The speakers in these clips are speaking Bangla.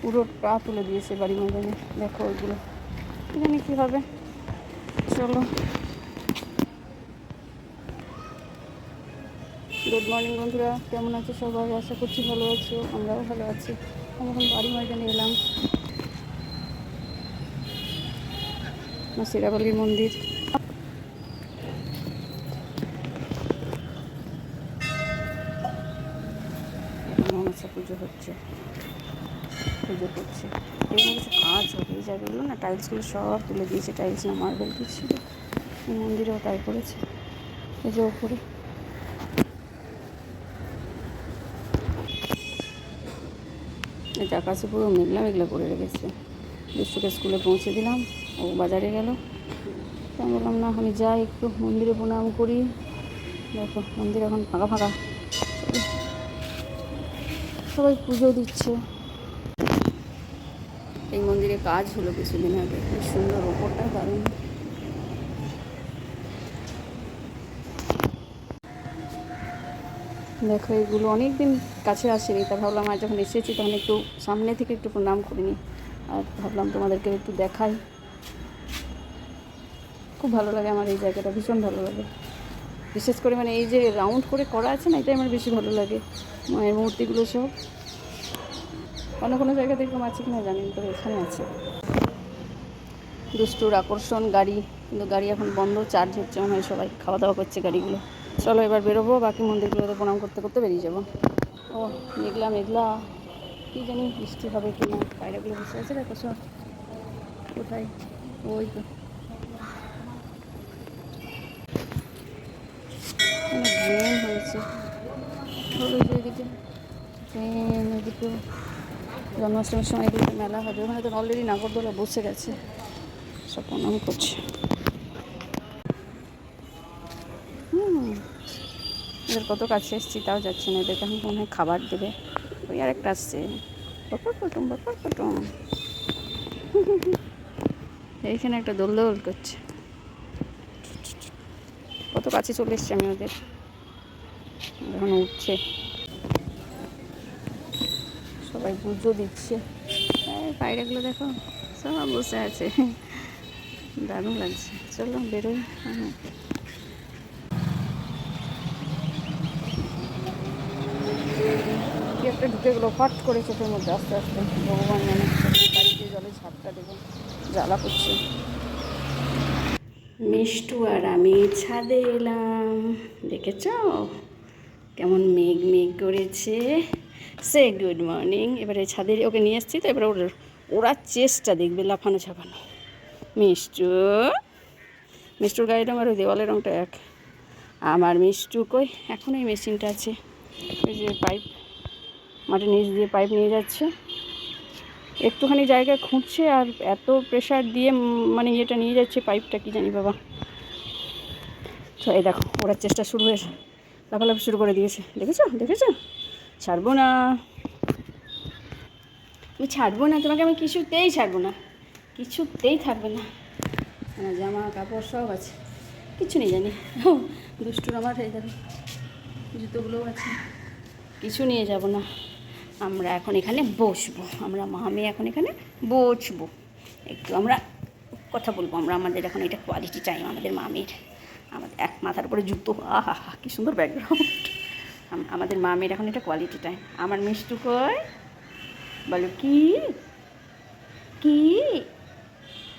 পুরো পা তুলে দিয়েছে বাড়ি ময়দানে। দেখো ওইগুলো। জানি কী হবে। চলো। গুড মর্নিং বন্ধুরা, কেমন আছো সবাই? আশা করছি ভালো আছো, আমরাও ভালো আছি। আমি এখন বাড়ি ময়দানে এলাম। মা সিরাবলির মন্দির পুজো হচ্ছে। পুজো করছে। এগুলো কিছু কাজ হবে এই জায়গাগুলো না টাইলসগুলো সব তুলে দিয়েছে টাইলস না মার্বেল কি ছিল। এই মন্দিরেও তাই করেছে। এই যে ওপরে। এটা আকাশে পুরো মেঘলা মেঘলা করে রেখেছে। দুষ্টুকে স্কুলে পৌঁছে দিলাম, ও বাজারে গেল। আমি বললাম, না, আমি যাই একটু, মন্দিরে প্রণাম করি। দেখো, মন্দির এখন ফাঁকা ফাঁকা। সবাই পুজো দিচ্ছে। এই মন্দিরে কাজ হলো কিছুদিন আগে। খুব সুন্দর, ওপরটা দারুণ। দেখো, এগুলো অনেক দিন কাছে আসেনি, তা ভাবলাম আর যখন এসেছি তখন একটু সামনে থেকে একটু প্রণাম করিনি আর ভাবলাম তোমাদেরকে একটু দেখাই। খুব ভালো লাগে আমার এই জায়গাটা, ভীষণ ভালো লাগে। বিশেষ করে মানে এই যে রাউন্ড করে করা আছে না, এটাই আমার বেশি ভালো লাগে। মায়ের মূর্তিগুলো সব। অন্য কোনো জায়গাতে এরকম আছে জানি না, তবে এখানে আছে। দুষ্টুর আকর্ষণ গাড়ি কিন্তু গাড়ি এখন বন্ধ চার্জ হচ্ছে মনে হয় সবাই খাওয়া দাওয়া করছে গাড়িগুলো। চলো এবার বেরোবো বাকি মন্দিরগুলোতে প্রণাম করতে করতে বেরিয়ে যাব। ও মেঘলা মেঘলা কী জানি বৃষ্টি হবে কি না পায়রাগুলো বসে আছে দেখো সব। কোথায়? ওই তো। ড্রেন হয়েছে। ট্রেন এদিকে। জন্মাষ্টমীর সময় এগুলোতে মেলা হবে। ওখানে তো অলরেডি নাগরদোলা বসে গেছে। সব প্রণাম করছে। হুম। এদের কত কাছে এসেছি তাও যাচ্ছে না। এদেরকে এখন মনে হয় খাবার দেবে। ওই আর একটা আসছে। বকর কুটুম বকর কুটুম এইখানে একটা দোল দোল করছে। কত কাছে চলে এসছি আমি ওদের? এখন উঠছে। সবাই পুজো দিচ্ছে। পায়রাগুলো দেখো সব বসে আছে। দারুণ লাগছে। চলো বেরোই। কি একটা ঢুকে গেলো ফট করে চোখের মধ্যে আস্তে আস্তে। ভগবান জানে বাড়িতে জলে ঝাপটা দেবো জ্বালা করছে। মিষ্টু আর আমি ছাদে এলাম। দেখেছ? কেমন মেঘ মেঘ করেছে। সে গুড মর্নিং এবারে ছাদে ওকে নিয়ে এসেছি তো এবারে ওর, ওরা চেষ্টা দেখবে লাফানো ছাপানো মিষ্টু, মিষ্টুর রঙ আর ওই দেওয়ালের রঙটা এক। আমার মিষ্টু কই? এখন এই মেশিনটা আছে। ওই যে পাইপ মাটির নিচ দিয়ে পাইপ নিয়ে যাচ্ছে। একটুখানি জায়গায় খুঁজছে আর এত প্রেশার দিয়ে মানে ইয়েটা নিয়ে যাচ্ছে পাইপটা কি জানি বাবা। তো এই দেখো ওরার চেষ্টা শুরু হয়েছে লাফালাফি শুরু করে দিয়েছে। দেখেছ? দেখেছ? ছাড়বো না। আমি ছাড়বো না, তোমাকে আমি কিছুতেই ছাড়বো না। কিছুতেই থাকবে না। আমার জামা, কাপড় সব আছে। কিছু নেই জানি। দুষ্টুর আমার হয়ে যাবে। জুতোগুলোও আছে। কিছু নিয়ে যাব না। আমরা এখন এখানে বসবো। আমরা মা মেয়ে এখন এখানে বসবো। একটু আমরা কথা বলব। আমরা আমাদের এখন এটা কোয়ালিটি টাইম আমাদের মামের। আমাদের এক মাথার উপরে জুতো। আহা কী সুন্দর ব্যাকগ্রাউন্ড আমাদের মামের এখন এটা কোয়ালিটি টাইম আমার মিষ্টু কই? বলো, কি? কি?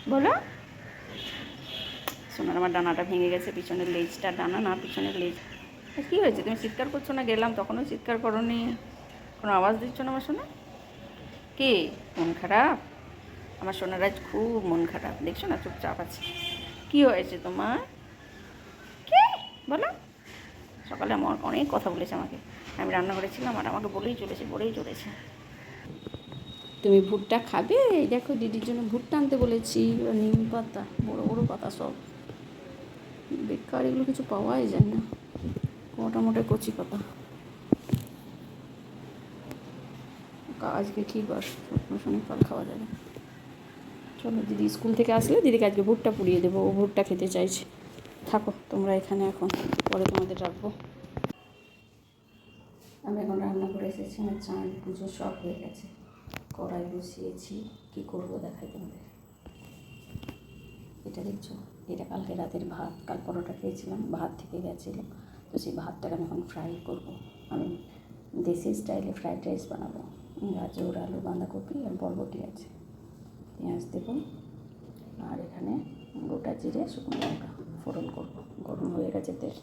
বলো। সোনার আমার ডানাটা ভেঙে গেছে, পিছনের লেজটা ডানা, না, পিছনের লেজ। কী হয়েছে? তুমি চিৎকার করছ না? গেলাম, তখনও চিৎকার করনি। কোনো আওয়াজ দিচ্ছ না আমার সোনা কে? মন খারাপ? আমার সোনার আজ খুব মন খারাপ। দেখছ না? চুপচাপ আছে। কী হয়েছে তোমার? কে? বলো। সকালে আমার অনেক কথা বলেছে আমাকে। আমি রান্না করেছিলাম আর আমাকে বলেই চলেছে বলেই চলেছে। তুমি ভুট্টা খাবে? এই দেখো দিদির জন্য ভুট্টা আনতে বলেছি। নিম পাতা, বড়ো বড়ো পাতা সব। বেকার, এগুলো কিছু পাওয়াই যায় না। মোটা মোটা কচি পাতা। আজকে কী বার শনি ফল খাওয়া যাবে। চলো দিদি স্কুল থেকে আসলে দিদিকে আজকে ভুট্টা পুড়িয়ে দেবো। ও ভুট্টা খেতে চাইছে। থাকো, তোমরা এখানে এখন, পরে তোমাদের রাখব। আমি এখন রান্না করে এসেছি, আমার চান পুজো সব হয়ে গেছে। কড়াই বসিয়েছি, কি করব দেখাই তোমাদের। এটা দেখছ? এটা কালকে রাতের ভাত, কাল পরোটা খেয়েছিলাম, ভাত থেকে গেছিল। তো সেই ভাতটাকে আমি এখন ফ্রাই করব। আমি দেশি স্টাইলে ফ্রাইড রাইস বানাবো। গাজর, আলু, বাঁধাকপি আর বরবটি আছে। পেঁয়াজ দেবো। আর এখানে গোটা জিরে, শুকনো লঙ্কা। ফোড়ন করব। গরম হয়ে গেছে তেল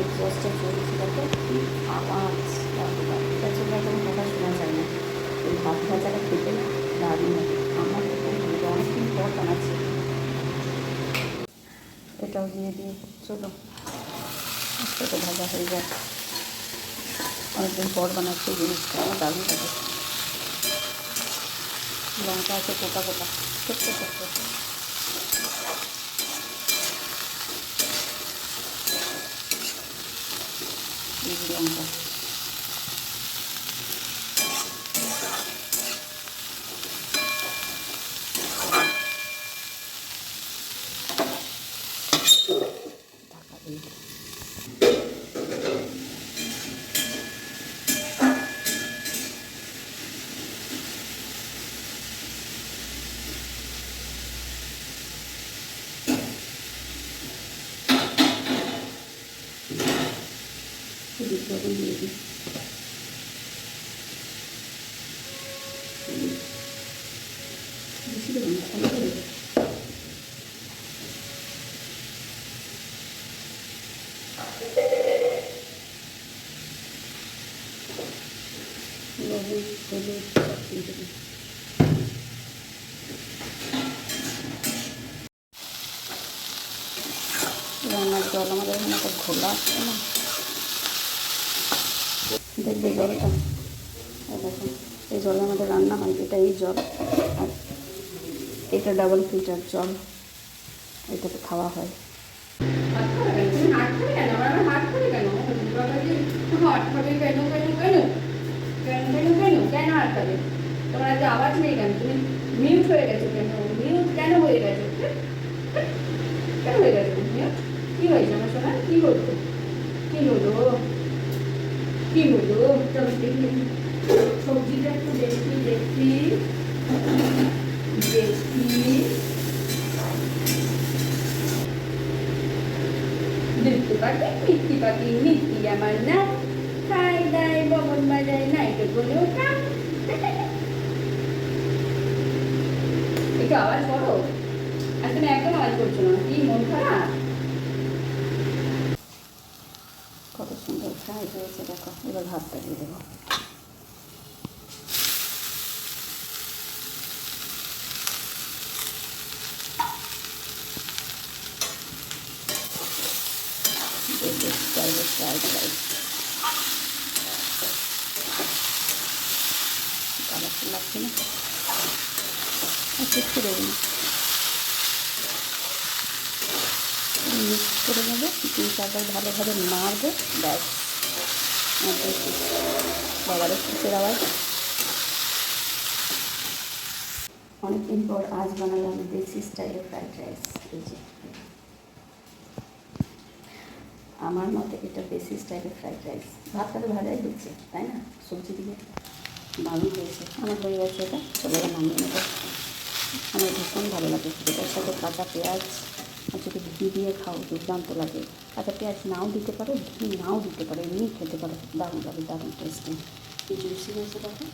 এক্সস্টে চলছে দেখো কি আওয়াজ বাবা এটা জন্য কোনো কথা শোনা যায় না এই ভাত ভাজাটা খেতে না দারুণ লাগে আমার তো খুব ভালো লাগে। অনেকদিন পর বানাচ্ছি এটাও দিয়ে দিয়ে চলো আস্তে তো ভাজা হয়ে যায় অনেকদিন পর বানাচ্ছি এই জিনিসটা আমার দারুণ লাগে লঙ্কা আছে কোটা কোটা ছোট্ট ছোট্ট লবণ দিয়ে দিই রান্নার জল আমাদের এখানে একটা ঘোলা আসছে না? জলটা। দেখুন, এই জলে আমাদের রান্না হয়, এটা এই জল। আর এটা ডাবল ফিল্টার জল, এটাতে খাওয়া হয়। তোমার একটা আওয়াজ নেই কেন? তুমি মিউট হয়ে গেছো কেন মিউট কেন হয়ে গেছো কেন হয়ে গেছো মিউট কি হয়েছে আমার সোনা কি হলো কি হলো সবজিটা একটু দেখি দেখি। দেখি। দেখতে পাখি, মিষ্টি আমার না। খাই, দাই, বগন বাজায়, নাইকে বলে ওঠা একটু আওয়াজ করো। আর তুমি একদম আওয়াজ করছ না? কি, মন খারাপ কত দেখো এবার ভাতটা দিয়ে দেবো না মিক্স করে নেব তিন চারবার ভালোভাবে নাড়বো ব্যাস। বাবারের কিসের আওয়াজ। অনেকদিন পর আজ বানালাম দেশি স্টাইলে ফ্রাইড রাইস আমার মতে এটা দেশি স্টাইলে ফ্রাইড রাইস ভাতটা তো ভালোই হচ্ছে, তাই না? সবজি দিয়ে। দারুণ হয়েছে। আমার হয়ে গেছে এটা চলে আমার ভীষণ ভালো লাগে। এটার সাথে কাঁচা পেঁয়াজ যদি ঘি দিয়ে খাও, দুর্দান্ত লাগে। আচ্ছা পেঁয়াজ নাও দিতে পারো, ঘি নাও দিতে পারো এমনি খেতে পারো। দারুণ লাগে, দারুণ টেস্টি এই জুসি হয়েছে দেখো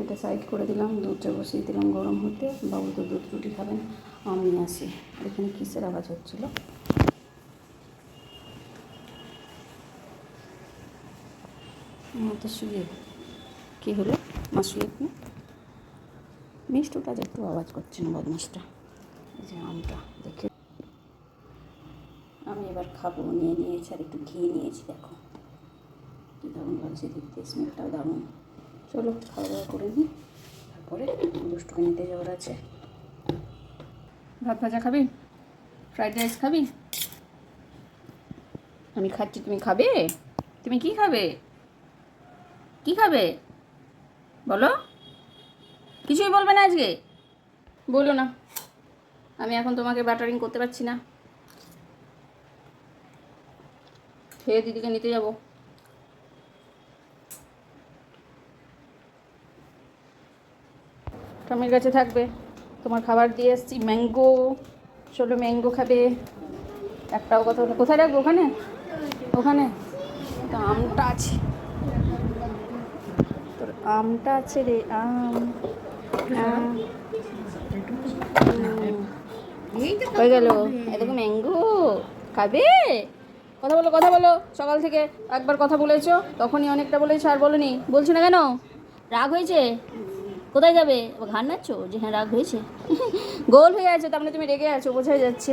এটা সাইড করে দিলাম, দুধটা বসিয়ে দিলাম গরম হতে। বাবু তো দুধ রুটি খাবেন, আমি আসি। এখানে কিসের আওয়াজ হচ্ছিল? তো শুয়ে। কী হলো? মা শুয়ে যে একটু আওয়াজ করছে না বদমাসটা যে আমটা, দেখে আমি এবার খাব, নিয়ে নিয়েছি আর একটু ঘি নিয়েছি, দেখো। কী দারুণ লাগছে দেখতে স্মেলটাও দারুণ। চলো খাওয়া দাওয়া করে নিই তারপরে দুষ্টুকে নিতে যাওয়ার আছে। ভাত ভাজা খাবি? ফ্রাইড রাইস খাবি? আমি খাচ্ছি, তুমি খাবে? তুমি কি খাবে? কি খাবে? বলো। কিছুই বলবে না আজকে? বলো না। আমি এখন তোমাকে ব্যাটারিং করতে পারছি না। খেয়ে দিদিকে নিতে যাব। টমির কাছে থাকবে। তোমার খাবার দিয়ে এসছি। ম্যাঙ্গো। চলো ম্যাঙ্গো খাবে। একটাও কথা কোথায় রাখব? ওখানে? ওখানে? তো আমটা আছে। আমটা আছে রে আম। হয়ে গেল। এরকম ম্যাঙ্গো। খাবে? কথা বলো কথা বলো। সকাল থেকে একবার কথা বলেছ তখনই অনেকটা বলেছ আর বলনি। বলছো না কেন? রাগ হয়েছে? কোথায় যাবে? ও ঘাড় নাচ্ছো যে হ্যাঁ রাগ হয়েছে। গোল হয়ে আছে তার মানে তুমি রেগে আছো বোঝাই যাচ্ছে।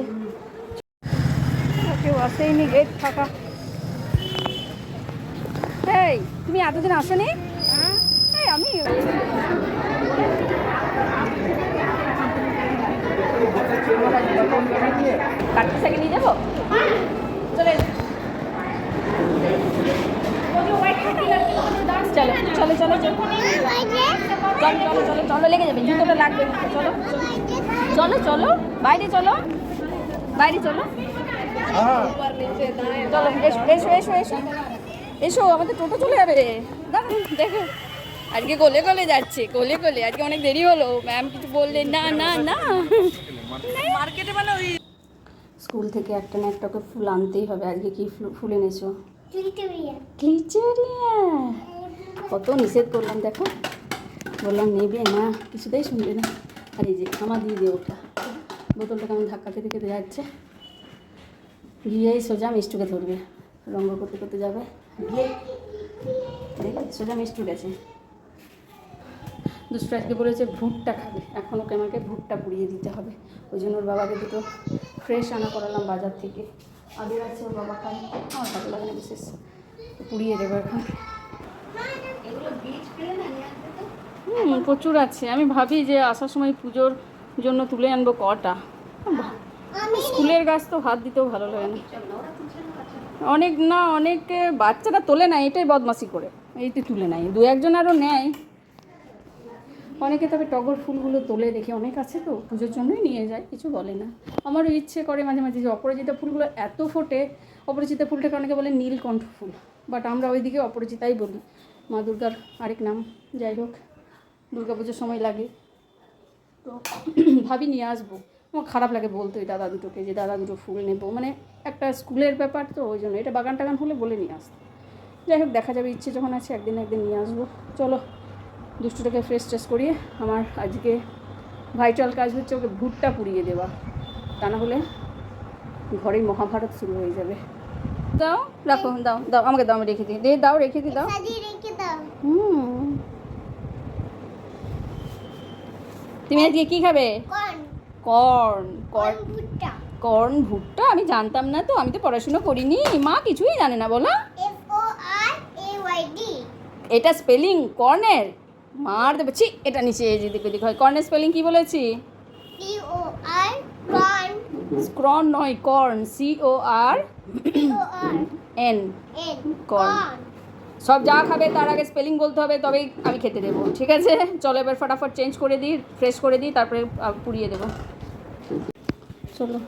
কেউ আসেইনি গেট ফাঁকা। এই তুমি এতদিন আসোনি? এই আমি নিয়ে যাব চলে চলো চলো চলো। চলো চলো চলো চলো লেগে যাবে জুতোটা লাগবে চলো চলো চলো বাইরে চলো। বাইরে চলো চলো এসো এসো এসো। এসো আমাদের টোটো চলে যাবে দেখো দেখো। আজকে গলে গলে যাচ্ছে গলে গলে আজকে অনেক দেরি হলো। ম্যাম কিছু বললেন না না না। মার্কেটে মানে ওই স্কুল থেকে একটা না একটা করে ফুল আনতেই হবে। আজকে কি ফুল- ফুল এনেছো? ক্লিচেরিয়া। কত নিষেধ করলাম দেখো। বললাম নেবে না। কিছুতেই শুনবে না। আর এই যে আমার দিয়ে দিয়ে ওটা। বোতলটা কেমন ধাক্কা খেতে খেতে যাচ্ছে। গিয়েই সোজা মিষ্টুকে ধরবে। রঙ্গ করতে করতে যাবে। গিয়ে দেখে সোজা মিষ্টু গেছে দুষ্টু আজকে বলেছে ভুট্টা খাবে। এখন ওকে আমাকে ভুট্টা পুড়িয়ে দিতে হবে? ওই জন্য ওর বাবাকে দুটো ফ্রেশ আনা করালাম বাজার থেকে। আগের আছে ওর বাবা খায়। আমার ভালো লাগে না বিশেষ। পুড়িয়ে দেবো এখন। হুম প্রচুর আছে। আমি ভাবি যে আসার সময় পুজোর জন্য তুলে আনব কটা। স্কুলের গাছ তো হাত দিতেও ভালো লাগে না। অনেক না অনেকে বাচ্চারা তোলে না এটাই বদমাসি করে। এইটি তুলে নেয় দু একজন আরও নেয়। অনেকে তবে টগর ফুলগুলো তোলে দেখি অনেক আছে তো, পুজোর জন্যই নিয়ে যায়, কিছু বলে না। আমারও ইচ্ছে করে মাঝে মাঝে যে অপরাজিতা ফুলগুলো এত ফোটে, অপরাজিতা ফুলটাকে অনেকে বলে নীলকণ্ঠ ফুল বাট আমরা ওইদিকে অপরাজিতাই বলি। মা দুর্গার আরেক নাম, যাই হোক পুজোর সময় লাগে। তো ভাবি নিয়ে আসব। আমার খারাপ লাগে বলতো ওই দাদা দুটোকে, যে দাদা দুটো ফুল নেব। মানে একটা স্কুলের ব্যাপার তো, ওই জন্য। এটা বাগান টাগান হলে বলে নিয়ে আসতো যাই হোক, দেখা যাবে, ইচ্ছে যখন আছে একদিন একদিন নিয়ে আসব। চলো দুষ্টুটাকে ফ্রেশ ট্রেশ করিয়ে আমার আজকে ভাইটাল কাজ হচ্ছে ওকে ভুট্টা পুড়িয়ে দেওয়া। তা না হলে ঘরেই মহাভারত শুরু হয়ে যাবে। দাও রাখো দাও দাও আমাকে দাও আমি রেখে দিই। দে দাও রেখে দিই দাও। হুম। তুমি আজকে কি খাবে? কর্ন। Corn corn. ভুট্টা। আমি জানতাম না তো আমি তো পড়াশুনো করিনি। মা কিছুই জানে না বলো। এটা স্পেলিং কর্নের? মার দেবে। ছি এটা নিচে যেদিক ওদিক হয়। কর্নের স্পেলিং কি বলেছি? স্ক্রন নয় corn C O R N corn সব যা খাবে তার আগে স্পেলিং বলতে হবে তবেই আমি খেতে দেবো। ঠিক আছে? চলো এবার ফটাফট চেঞ্জ করে দিই ফ্রেশ করে দিই তারপরে পুড়িয়ে দেবো। চলো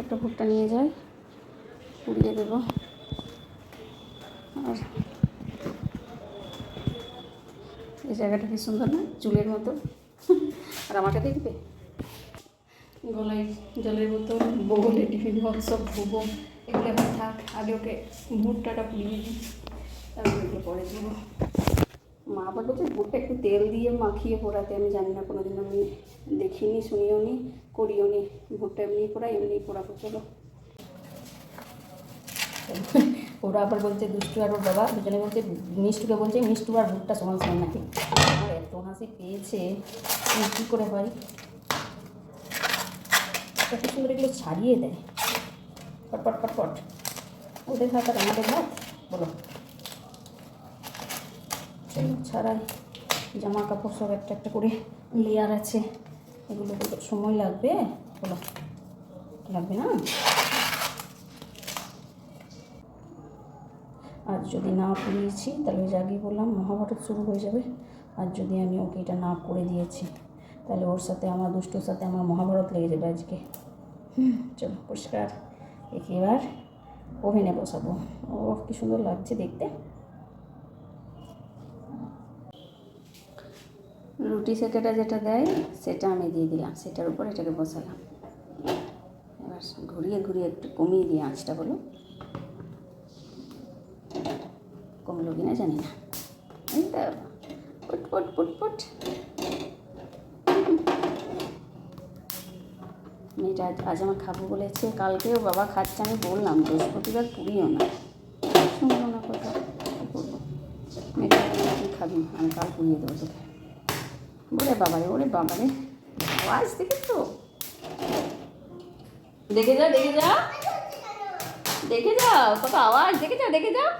একটা ভুট্টা নিয়ে যাই পুড়িয়ে দেবো। আর এই জায়গাটা কি সুন্দর না? চুলের মতো। আর আমাকে দেখবে গলায় জলের বোতল বগলে টিফিন বক্স সব ভুবো এগুলো এখন থাক। আগে ওকে ভুট্টাটা পুড়িয়ে দিই। তারপর এগুলো পরে দিব। মা আবার বলছে, ভুট্টা একটু তেল দিয়ে মাখিয়ে পোড়াতে। আমি জানি না কোনো দিন আমি দেখিনি, শুনিও নি, করিও নি। ভুট্টা এমনি পোড়াই এমনি পোড়াবো। চলো। ওরা আবার বলছে দুষ্টু আর ওর বাবা দুজনে বলছে, মিষ্টুকে বলছে মিষ্টু আর ভুট্টা সমান সমান নাকি? আমার এত হাসি পেয়েছে কী করে হয়? কত সুন্দর এগুলো ছাড়িয়ে দেয়। পট পট পট পট। ওদের ভাত আর আমাদের ভাত বলো। ছাড়াই। জামা কাপড় সব একটা একটা করে লেয়ার আছে। এগুলো সময় লাগবে? বলো। লাগবে না? আর যদি না পড়িয়েছি তাহলে ওই বললাম, মহাভারত শুরু হয়ে যাবে। আর যদি আমি ওকে এটা না করে দিয়েছি, তাহলে ওর সাথে, আমার দুষ্টুর সাথে আমার মহাভারত লেগে যাবে আজকে। চলো, পরিষ্কার। একে এবার ওভেনে বসাবো। ও কি সুন্দর লাগছে দেখতে। রুটি সেকেটা যেটা দেয়, সেটা আমি দিয়ে দিলাম। সেটার উপর এটাকে বসালাম। এবার ঘুরিয়ে ঘুরিয়ে একটু কমিয়ে দিয়ে আঁচটা বলো। কমলো কিনা জানি না। এই তো মেয়েটা আজ- আমার খাব বলেছে, কালকেও বাবা খাচ্ছে, আমি বললাম, বৃহস্পতিবার পুরিও না। শুনলো না কথা মেয়েটা তুই খাবি? আমি কাল পুড়িয়ে দেবো তোকে। বলে বাবারে, ওরে বাবারে, আওয়াজ দেখে তো দেখে যা দেখে যা দেখে যাও, কত আওয়াজ, দেখে যাও দেখে যাও।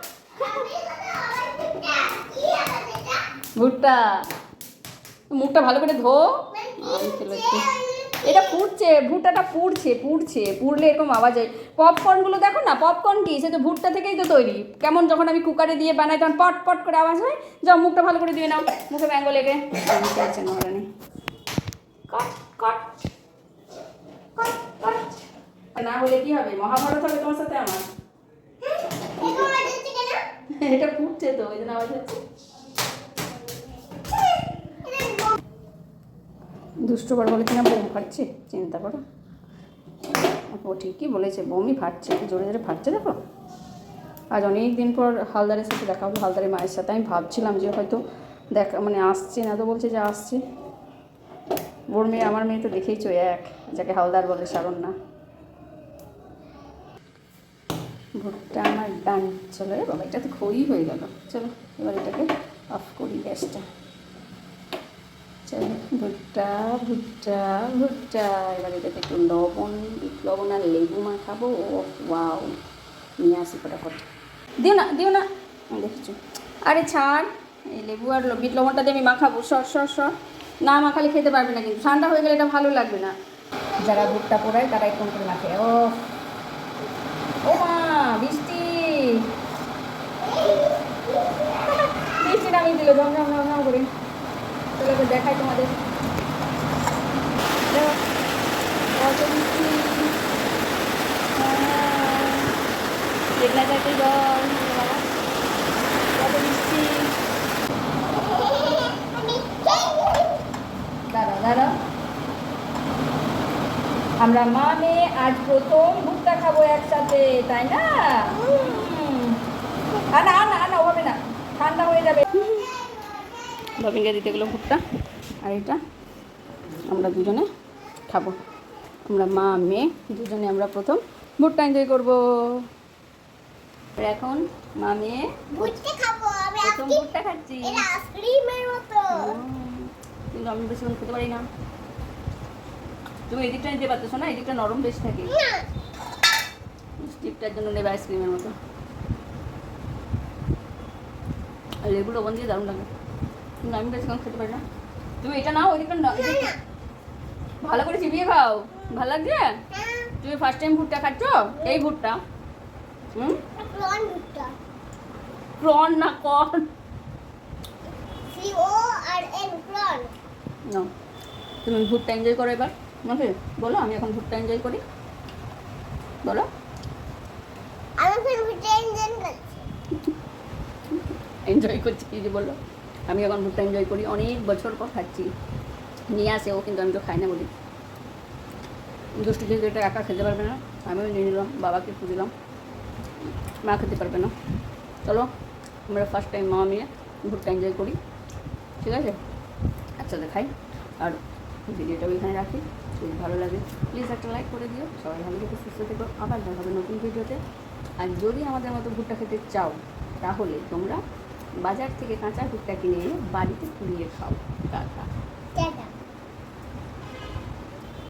ভুট্টা। মুখটা ভালো করে ধো। আমি এটা পুড়ছে ভুট্টাটা পুড়ছে পুড়ছে পুড়লে এরকম আওয়াজ হয়। পপকর্নগুলো দেখো না পপকর্ন কি? সে তো ভুট্টা থেকেই তো তৈরি। কেমন যখন আমি কুকারে দিয়ে বানাই তখন পট পট করে আওয়াজ হয়। যাও মুখটা ভালো করে দিয়ে নাও। মুখে ব্যাঙ্গ লেগে চাইছে না ওরা নেই না হলে কি হবে? মহাভারত হবে তোমার সাথে আমার। এটা পুড়ছে তো ওই জন্য আওয়াজ হচ্ছে। দুষ্টু বড় বলে কিনা বোম ফাটছে? চিন্তা করো। ও ঠিকই বলেছে বোমই ফাটছে, জোরে জোরে ফাটছে দেখো। আজ অনেক দিন পর হালদারের সাথে দেখা হলো, হালদারের মায়ের সাথে। আমি ভাবছিলাম যে হয়তো দেখা মানে আসছে না তো বলছে যে আসছে। ওর মেয়ে, আমার মেয়ে তো দেখেইছো এক, যাকে হালদার বলে সারণ না ভুট্টা আমার ডান, চলো বাবা, এটা তো খই হয়ে গেল। চলো, এবার এটাকে অফ করি গ্যাসটা। ভুট্টা ভুট্টা ভুট্টা। এবার এটাতে একটু লবণ লবণ আর লেবু মাখাবো। ও ওয়াও। নিয়ে আসি ফটাফট। দিও না দিও না। দেখেছ। আরে ছাড়। এই লেবু আর বিট লবণটা দিয়ে আমি মাখাবো। সর সর সর। না মাখালে খেতে পারবে না কিন্তু। ঠান্ডা হয়ে গেলে এটা ভালো লাগবে না। যারা ভুট্টা পোড়ায় তারা একটু করে মাখে। ও ও মা, বৃষ্টি। বৃষ্টি নামিয়ে দিল। ঝম ঝম ঝম ঝম করে। চলো দেখাই তোমাদের। দাঁড়াও দাঁড়াও। আমরা মা মেয়ে আজ প্রথম ভুট্টা খাব একসাথে, তাই না? না না না, হবে না। ঠান্ডা হয়ে যাবে। বাবিনকে দিতে গেলো ভুট্টা আর এটা আমরা দুজনে খাব। আমরা মা মেয়ে দুজনে আমরা প্রথম। ভুট্টা এনজয় করব। এখন মা মেয়ে প্রথম ভুট্টা খাচ্ছি। কিন্তু আমি বেশিক্ষণ খেতে পারি না। তুমি এদিকটা নিতে পারতেছো না? এদিকটা নরম বেশ থাকে। স্টিপটার জন্য নেবে আইসক্রিমের মতো। আর লেবু লবণ দিয়ে দারুণ লাগে। আমি বেশিক্ষণ খেতে পারি না। তুমি এটা নাও এদিকটা- ভালো করে চিবিয়ে খাও। ভালো লাগছে? তুমি ফার্স্ট টাইম ভুট্টা খাচ্ছ? এই ভুট্টা। হুম? প্রন না corn? C O R N prawn. না তুমি ভুট্টা এনজয় করো এবার। আমাকে বলো আমি এখন ভুট্টা এনজয় করি। বলো। আমি ভুট্টে করছি। এনজয় করছি কি বলো। আমি যখন ভুট্টা এনজয় করি। অনেক বছর পর খাচ্ছি। নিয়ে আসে, ও কিন্তু আমি তো খাই না বলি। দুষ্টু যেহেতু এটা একা খেতে পারবে না, আমিও নিয়ে নিলাম, বাবাকে একটু দিলাম। মা খেতে পারবে না। চলো, আমরা ফার্স্ট টাইম মা মেয়ে ভুট্টা এনজয় করি। ঠিক আছে? একসাথে খাই আর ভিডিওটাও এখানে রাখি। যদি ভালো লাগে প্লিজ একটা লাইক করে দিও। সবাই ভালো থেকে, সুস্থ থেকো। আবার দেখা হবে নতুন ভিডিওতে আর যদি আমাদের মতো ভুট্টা খেতে চাও, তাহলে তোমরা বাজার থেকে কাঁচা ভুট্টা কিনে এনে বাড়িতে পুড়িয়ে খাও টাটা।